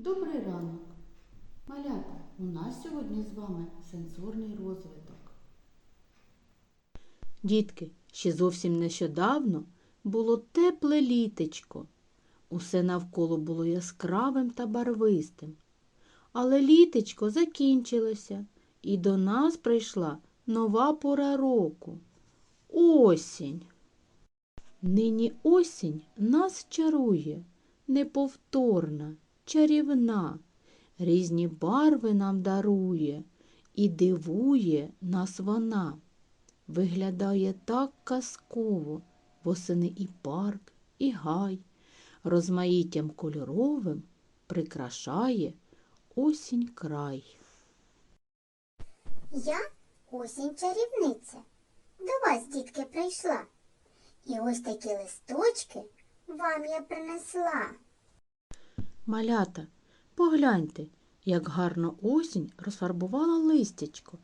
Добрий ранок. Малята, у нас сьогодні з вами сенсорний розвиток. Дітки, ще зовсім нещодавно було тепле літечко. Усе навколо було яскравим та барвистим. Але літечко закінчилося, і до нас прийшла нова пора року осінь. Нині осінь нас чарує, неповторна, чарівна, різні барви нам дарує і дивує нас вона. Виглядає так казково, восени і парк, і гай, розмаїттям кольоровим прикрашає осінь край. Я осінь чарівниця. До вас, дітки, прийшла. І ось такі листочки вам я принесла. Малята, погляньте, як гарно осінь розфарбувала листячко.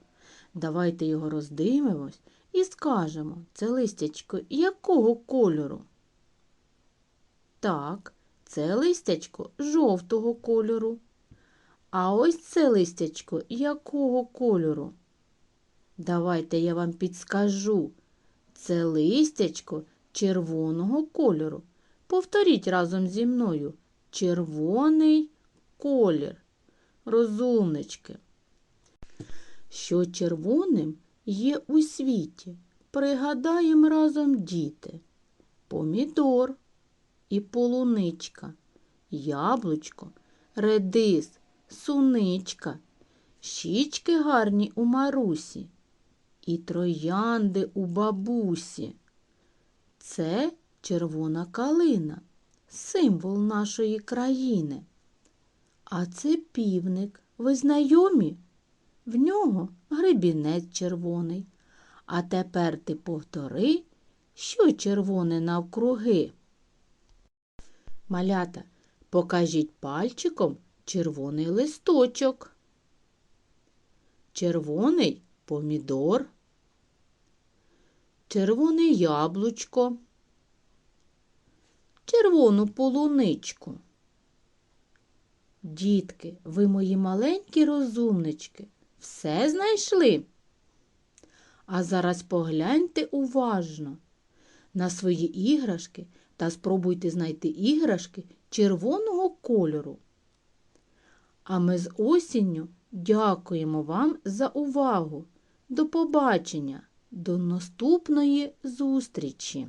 Давайте його роздивимось і скажемо, це листячко якого кольору? Так, це листячко жовтого кольору. А ось це листячко якого кольору? Давайте я вам підскажу. Це листячко червоного кольору. Повторіть разом зі мною. Червоний колір. Розумнички. Що червоним є у світі? Пригадаємо разом діти. Помідор і полуничка, яблучко, редис, суничка, щічки гарні у Марусі і троянди у бабусі. Це червона калина, символ нашої країни. А це півник. Ви знайомі? В нього гребінець червоний. А тепер ти повтори, що червоне навкруги. Малята, покажіть пальчиком червоний листочок. Червоний помідор. Червоне яблучко. Червону полуничку. Дітки, ви мої маленькі розумнички, все знайшли? А зараз погляньте уважно на свої іграшки та спробуйте знайти іграшки червоного кольору. А ми з осінню дякуємо вам за увагу. До побачення, до наступної зустрічі!